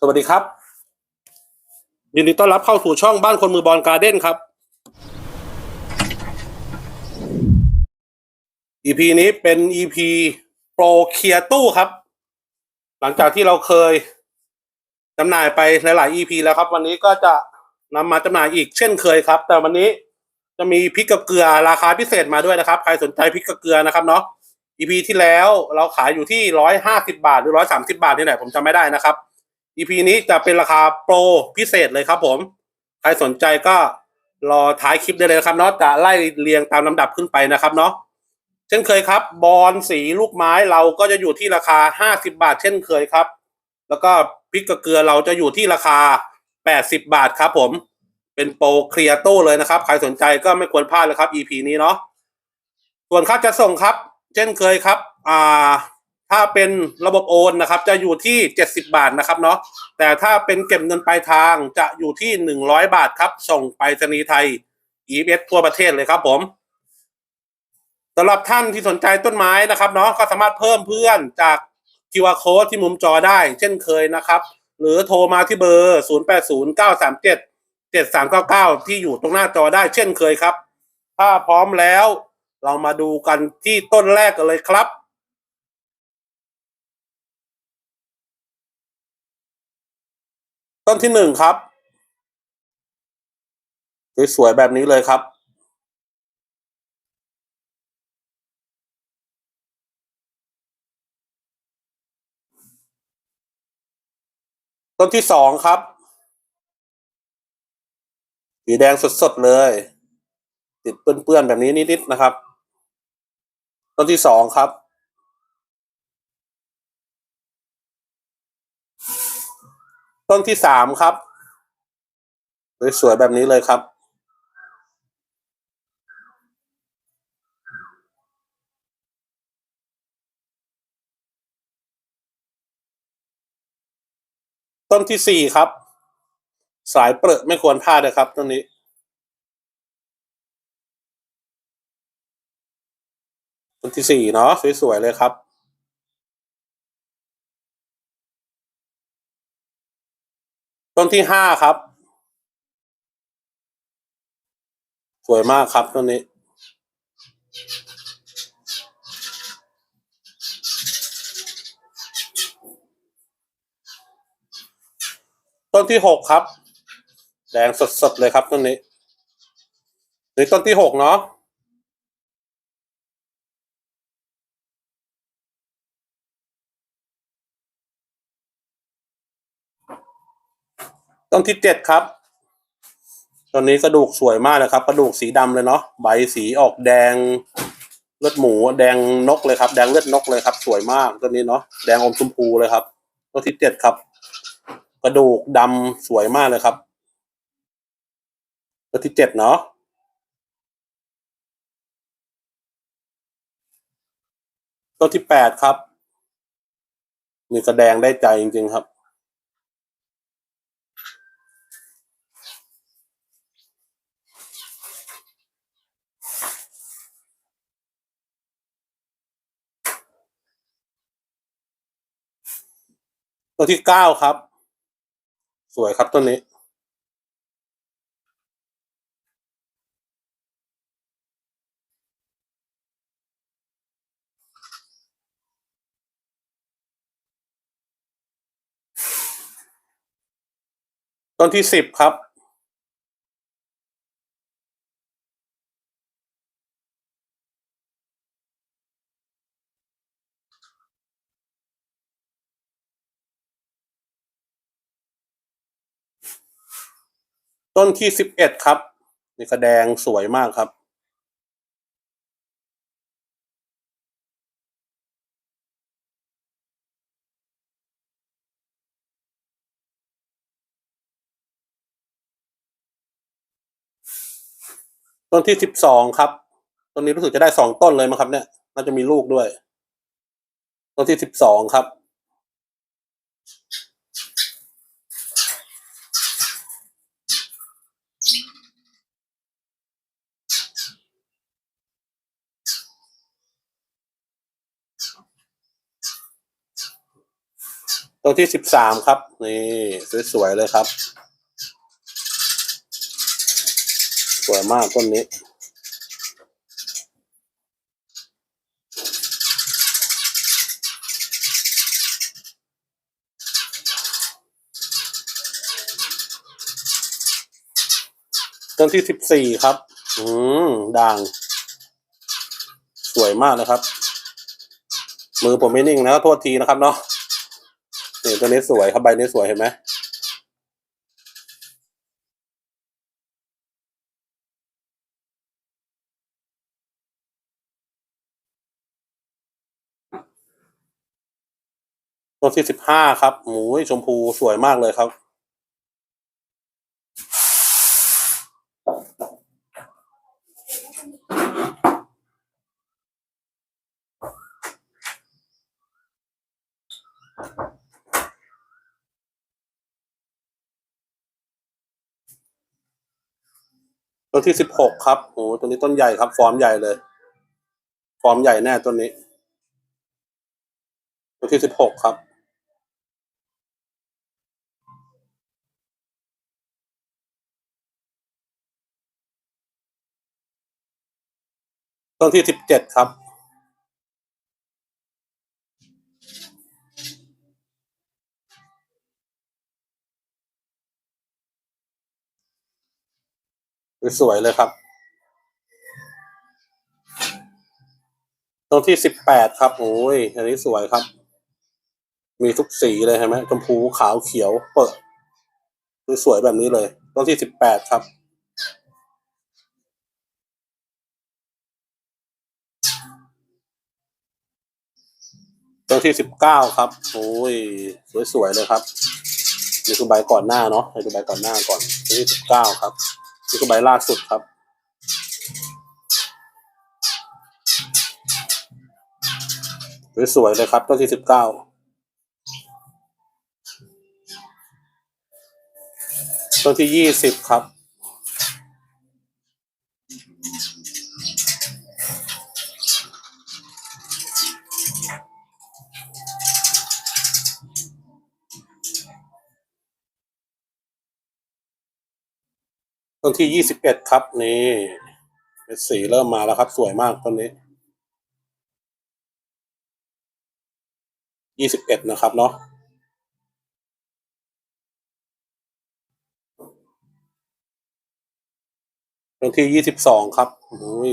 สวัสดีครับ ยินดีต้อนรับเข้าสู่ช่องบ้านคนมือบอลการ์เด้นครับ EP นี้เป็น EP โปรเคลียร์ตู้ครับ หลังจากที่เราเคยจำหน่ายไปหลายๆ EP แล้วครับ วันนี้ก็จะนำมาจำหน่ายอีกเช่นเคยครับ แต่วันนี้จะมีพริกกับเกลือราคาพิเศษมาด้วยนะครับ ใครสนใจพริกกับเกลือนะครับเนาะ EP ที่แล้วเราขายอยู่ที่ร้อยห้าสิบาท หรือร้อยสามสิบาทนี่แหละผมจำไม่ได้นะครับ EP นี้จะเป็นราคาโปรพิเศษเลยครับผม ใครสนใจก็รอท้ายคลิปได้เลยนะครับเนาะจะไล่เรียงตามลำดับขึ้นไปนะครับเนาะเช่นเคยครับ บอลสีลูกไม้เราก็จะอยู่ที่ราคาห้าสิบาท เช่นเคยครับ แล้วก็พริกกเกลือเราจะอยู่ที่ราคาแปดสิบาทครับผม เป็นโปรเคลียร์ตู้เลยนะครับ ใครสนใจก็ไม่ควรพลาดเลยครับ EP นี้เนาะส่วนค่าจะส่งครับ เช่นเคยครับ อ่า ถ้าเป็นระบบโอนนะครับ จะอยู่ที่เจ็ดสิบาทนะครับเนาะแต่ถ้าเป็นเก็บเงินปลายทางจะอยู่ที่หนึ่งร้อยบาทครับ ส่งไปรษณีย์ไทย EBS ทั่วประเทศเลยครับผมสำหรับท่านที่สนใจต้นไม้นะครับเนาะก็สามารถเพิ่มเพื่อนจาก QR code ที่มุมจอได้ เช่นเคยนะครับ หรือโทรมาที่เบอร์ 0 8 0 9 3 7 7 3 9 9 ที่อยู่ตรงหน้าจอได้เช่นเคยครับ ถ้าพร้อมแล้ว เรามาดูกันที่ต้นแรกกันเลยครับ ต้นที่หนึ่งครับ สวยๆแบบนี้เลยครับ ต้นที่สองครับ สีแดงสดๆเลย ติดเปื้อนๆแบบนี้นิดๆนะครับ ต้นที่สองครับ ต้นที่สามครับ สวยๆแบบนี้เลยครับ ต้นที่สี่ครับ สายเปรอะไม่ควรพลาดเลยครับต้นนี้ ต้นที่สี่เนาะสวยๆเลยครับ ต้นที่ห้าครับ สวยมากครับต้นนี้ ต้นที่หกครับ แดงสดๆเลยครับต้นนี้นี่ต้นที่หกเนาะ ต้นที่เจ็ดครับต้นนี้กระดูกสวยมากเลยครับ กระดูกสีดำเลยเนาะใบสีออกแดงเลือดหมูแดงนกเลยครับ แดงเลือดนกเลยครับ สวยมากต้นนี้เนาะแดงอมชมพูเลยครับต้นที่เจ็ดครับ กระดูกดำสวยมากเลยครับตัวที่เจ็ดเนาะตัวที่แปดครับนี่กระแดงได้ใจจริงๆครับ ตัวที่เก้าครับ สวยครับต้นนี้ ต้นที่สิบครับ ต้นที่สิบเอ็ดครับ นี่กระแดงสวยมากครับ ต้นที่สิบสองครับ ต้นนี้รู้สึกจะได้สองต้นเลยมั้งครับเนี่ย น่าจะมีลูกด้วย ต้นที่สิบสองครับ ตต้นที่สิบสามครับ นี่สวยๆเลยครับ สวยมากต้นนี้ ต้นที่สิบสี่ครับ อืมด่าง สวยมากนะครับ มือผมไม่นิ่งนะโทษทีนะครับเนาะ นี่ตัวนี้สวยครับใบนี้สวยเห็นไหมตัวที่สิบห้าครับหมูชมพูสวยมากเลยครับ ต้นที่สิบหกครับโอ้โหตัวนี้ต้นใหญ่ครับ ฟอร์มใหญ่เลย ฟอร์มใหญ่แน่ต้นนี้ต้นที่สิบหกครับ ต้นที่สิบเจ็ดครับ สวยๆเลยครับต้นที่สิบแปดครับ โอ้ย อันนี้สวยครับ มีทุกสีเลยเห็นไหมชมพูขาวเขียว เปิดสวยๆแบบนี้เลยต้นที่สิบแปดครับต้นที่สิบเก้าครับ โอ้ย สวยๆเลยครับ นี่คือใบก่อนหน้าเนาะนี่คือใบก่อนหน้าก่อนต้นที่สิบเก้าครับ นี่คือใบล่าสุดครับ สวยๆเลยครับต้นที่สิบเก้าต้นที่ยี่สิบครับ ต้นที่ยี่สิบเอ็ดครับนี่เม็ดสีเริ่มมาแล้วครับ สวยมากต้นนี้ยี่สิบเอ็ดนะครับเนาะต้นที่ยี่สิบสองครับโอ้ย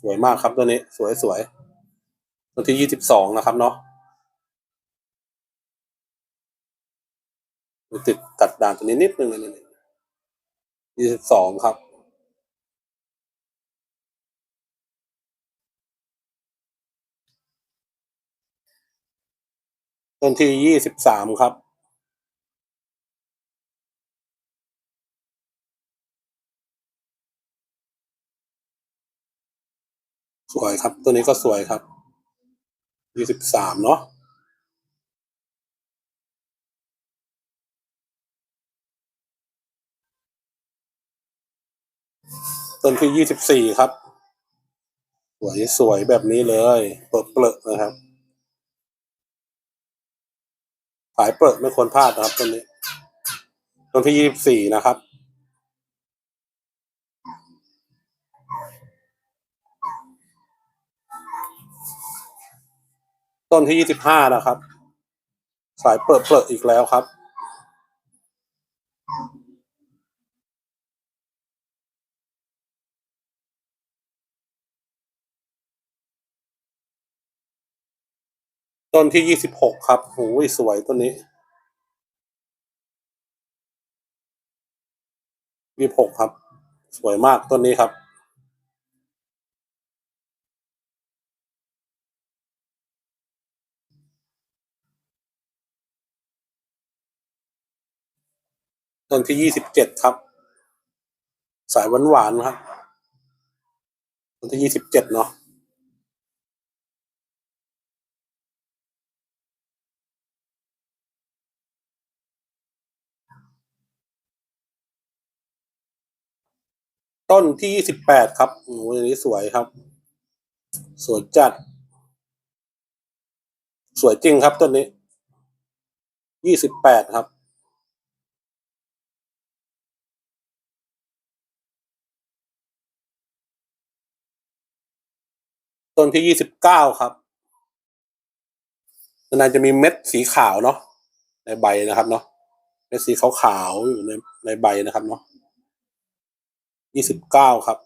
สวยมากครับตัวนี้ สวยสวยต้นที่ยี่สิบสองนะครับเนาะติดตัดด่านตัวนี้นิดนึงนี่ ยี่สิบสองครับ ต้นที่ยี่สิบสามครับ สวยครับ ตัวนี้ก็สวยครับ ยี่สิบสามเนาะ ต้นที่ยี่สิบสี่ครับ สวยสวยแบบนี้เลยเปิดเปลอะนะครับสายเปิดไม่ควรพลาดนะครับต้นนี้ ต้นที่ยี่สิบสี่นะครับต้นที่ยี่สิบห้านะครับ สายเปิดเปลอะอีกแล้วครับ ต้นที่ยี่สิบหกครับโอ้ยสวยต้นนี้ยี่หกครับ สวยมากต้นนี้ครับ ต้นที่ยี่สิบเจ็ดครับ สายหวานหวานครับ ต้นที่ยี่สิบเจ็ดเนาะ ต้นที่ยี่สิบแปดครับโอ้ยอันนี้สวยครับ สวยจัด สวยจริงครับต้นนี้ยี่สิบแปดครับ ต้นที่ยี่สิบเก้าครับนานจะมีเม็ดสีขาวเนาะในใบนะครับเนาะเม็ดสีขาวๆอยู่ในในใบนะครับเนาะ ยี่สิบเก้าครับ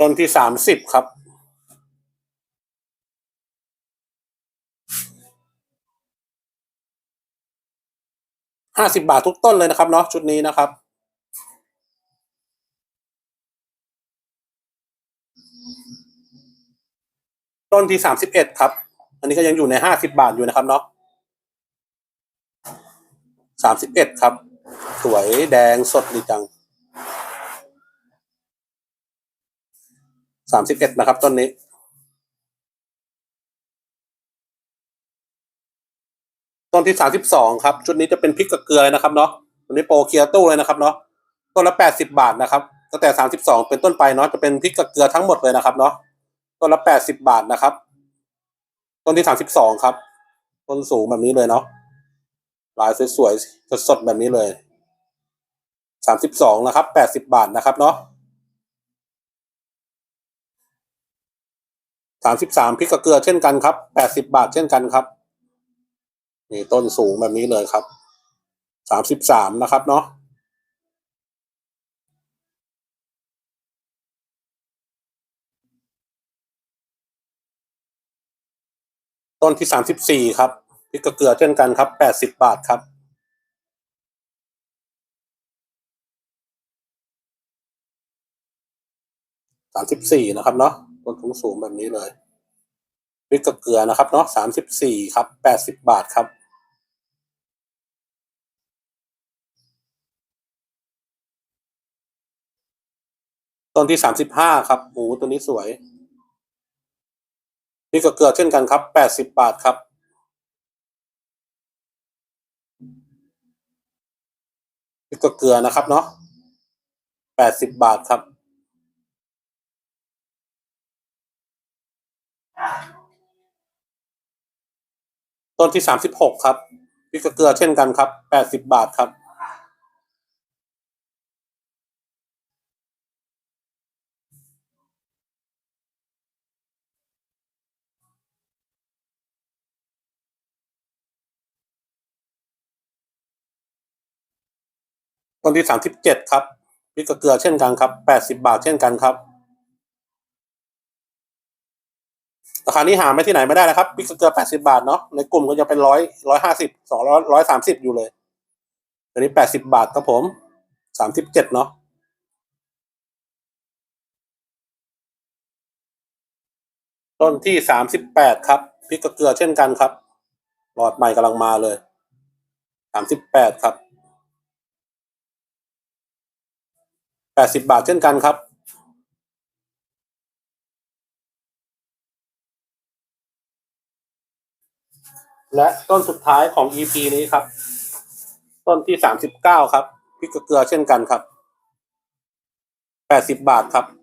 ต้นที่สามสิบครับห้าสิบาททุกต้นเลยนะครับเนาะชุดนี้นะครับ ต้นที่สามสิบเอ็ดครับ อันนี้ก็ยังอยู่ในห้าสิบาทอยู่นะครับเนาะสามสิบเอ็ดครับ สวยแดงสดดีจังสามสิบเอ็ดนะครับต้นนี้ ต้นที่สามสิบสองครับ ชุดนี้จะเป็นพริกกับเกลือเลยนะครับเนาะตัวนี้โปรเคียตู้เลยนะครับเนาะต้นละแปดสิบาทนะครับตั้งแต่สามสิบสองเป็นต้นไปเนาะจะเป็นพริกกับเกลือทั้งหมดเลยนะครับเนาะ ต้นละแปดสิบบาทนะครับ ต้นที่สามสิบสองครับ ต้นสูงแบบนี้เลยเนาะลายสวยๆสดๆแบบนี้เลยสามสิบสองนะครับแปดสิบาทนะครับเนาะสามสิบสามพริกกับเกลือเช่นกันครับแปดสิบาทเช่นกันครับนี่ต้นสูงแบบนี้เลยครับสามสิบสามนะครับเนาะ ต้นที่สามสิบสี่ครับพริกกะเกลือเช่นกันครับแปดสิบบาทครับสามสิบสี่นะครับเนาะต้นสูงสูงแบบนี้เลยพริกกะเกลือนะครับเนาะสามสิบสี่ครับแปดสิบบาทครับต้นที่สามสิบห้าครับหมูตัวนี้สวย ริกกระเกลือเช่นกันครับแปดสิบบาทครับ พริกกระเกลือนะครับเนาะแปดสิบบาทครับ ต้นที่สามสิบหกครับพริกกระเกลือเช่นกันครับแปดสิบบาทครับ ต้นที่สามสิบเจ็ดครับพริกกระเกลือเช่นกันครับแปดสิบาทเช่นกันครับ ราคานี้หาไม่ที่ไหนไม่ได้นะครับพริกกระเกลือแปดสิบาทเนาะในกลุ่มก็จะเป็นร้อยร้อยห้าสิบสองร้อยร้อยสามสิบอยู่เลยอันนี้แปดสิบาทครับผมสามสิบเจ็ดเนาะต้นที่สามสิบแปดครับพริกกระเกลือเช่นกันครับ หลอดใหม่กำลังมาเลยสามสิบแปดครับ แปดสิบาทเช่นกันครับและต้นสุดท้ายของ EP นี้ครับ ต้นที่สามสิบเก้าครับพริกกระเกลือเช่นกันครับแปดสิบบาทครับ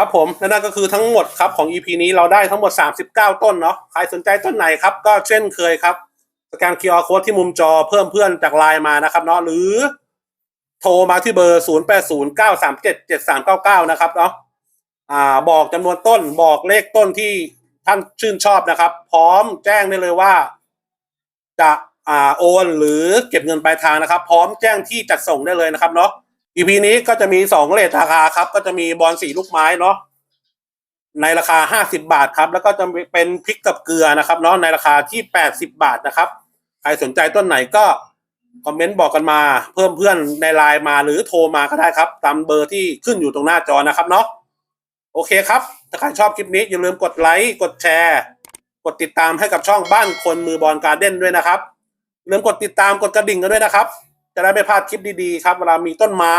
ครับผมและนั่นก็คือทั้งหมดครับของ EP นี้เราได้ทั้งหมด 39 ต้นเนาะใครสนใจต้นไหนครับ ก็เช่นเคยครับสแกน QR Code ที่มุมจอเพิ่มเพื่อนจากไลน์มานะครับเนาะหรือโทรมาที่เบอร์ 0809377399 นะครับเนาะอ่าบอกจำนวนต้นบอกเลขต้นที่ท่านชื่นชอบนะครับ พร้อมแจ้งได้เลยว่า จะอ่าโอนหรือเก็บเงินปลายทางนะครับ พร้อมแจ้งที่จัดส่งได้เลยนะครับเนาะ EP นี้ก็จะมีสองเลทราคาครับ ก็จะมีบอลสีลูกไม้เนาะในราคาห้าสิบาทครับ แล้วก็จะเป็นพริกกับเกลือนะครับเนาะในราคาที่แปดสิบาทนะครับ ใครสนใจต้นไหนก็คอมเมนต์บอกกันมา เพิ่มเพื่อนในไลน์มาหรือโทรมาก็ได้ครับ ตามเบอร์ที่ขึ้นอยู่ตรงหน้าจอนะครับเนาะโอเคครับ ถ้าใครชอบคลิปนี้อย่าลืมกดไลค์กดแชร์ กดติดตามให้กับช่องบ้านคนมือบอลการเด้นด้วยนะครับอย่าลืมกดติดตามกดกระดิ่งกันด้วยนะครับ จะได้ไม่พลาดคลิปดีๆครับ เวลามีต้นไม้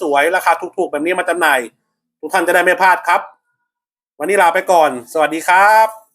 สวยๆ ราคาถูกๆ แบบนี้มาจำหน่าย ทุกท่านจะได้ไม่พลาดครับ วันนี้ลาไปก่อน สวัสดีครับ